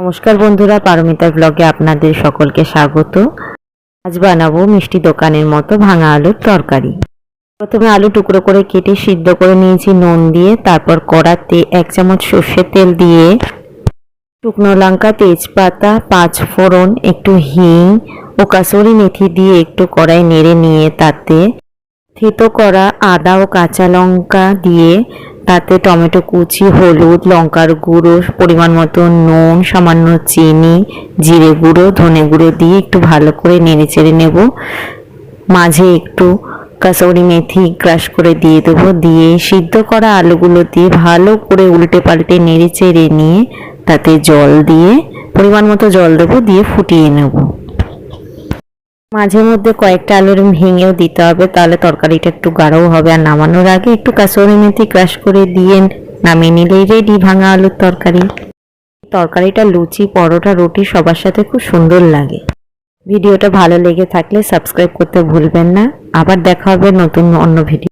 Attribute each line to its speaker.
Speaker 1: নমস্কার বন্ধুরা পারমিতার ব্লগে আপনাদের সকলকে স্বাগত। আজ বানাবো মিষ্টি দোকানের মতো ভাঙা আলুর তরকারি। প্রথমে আলু টুকরো করে কেটে সিদ্ধ করে নিয়েছি নুন দিয়ে, তারপর কড়াতে এক চামচ সর্ষের তেল দিয়ে শুকনো লঙ্কা, তেজপাতা, পাঁচ ফোড়ন, একটু হিং ও কাসুরি মেথি দিয়ে একটু কড়াই নেড়ে নিয়ে তাতে থেতো করা আদা ও কাঁচা লঙ্কা দিয়ে তাতে টমেটো কুচি, হলুদ, লঙ্কার গুঁড়ো, পরিমাণ মতো নুন, সামান্য চিনি, জিরে গুঁড়ো, ধনে গুঁড়ো দিয়ে একটু ভালো করে নেড়ে চেড়ে নেব। মাঝে একটু কাসৌরি মেথি ক্রাশ করে দিয়ে দেবো। দিয়ে সিদ্ধ করা আলুগুলো দিয়ে ভালো করে উল্টে পাল্টে নেড়ে চেড়ে নিয়ে তাতে জল দিয়ে পরিমাণ মতো জল দেবো, দিয়ে ফুটিয়ে নেব। মাঝে মধ্যে কয়েকটা আলুর ভেঙেও দিতে হবে, তাহলে তরকারিটা একটু গাঢ়ও হবে আর নামানোর আগে একটু কাঁচরি মেথি ক্রাশ করে দিয়ে নামিয়ে নিলেই রেডি ভাঙা আলুর তরকারি। তরকারিটা লুচি, পরোটা, রুটি সবার সাথে খুব সুন্দর লাগে। ভিডিওটা ভালো লেগে থাকলে সাবস্ক্রাইব করতে ভুলবেন না। আবার দেখা হবে নতুন অন্য ভিডিও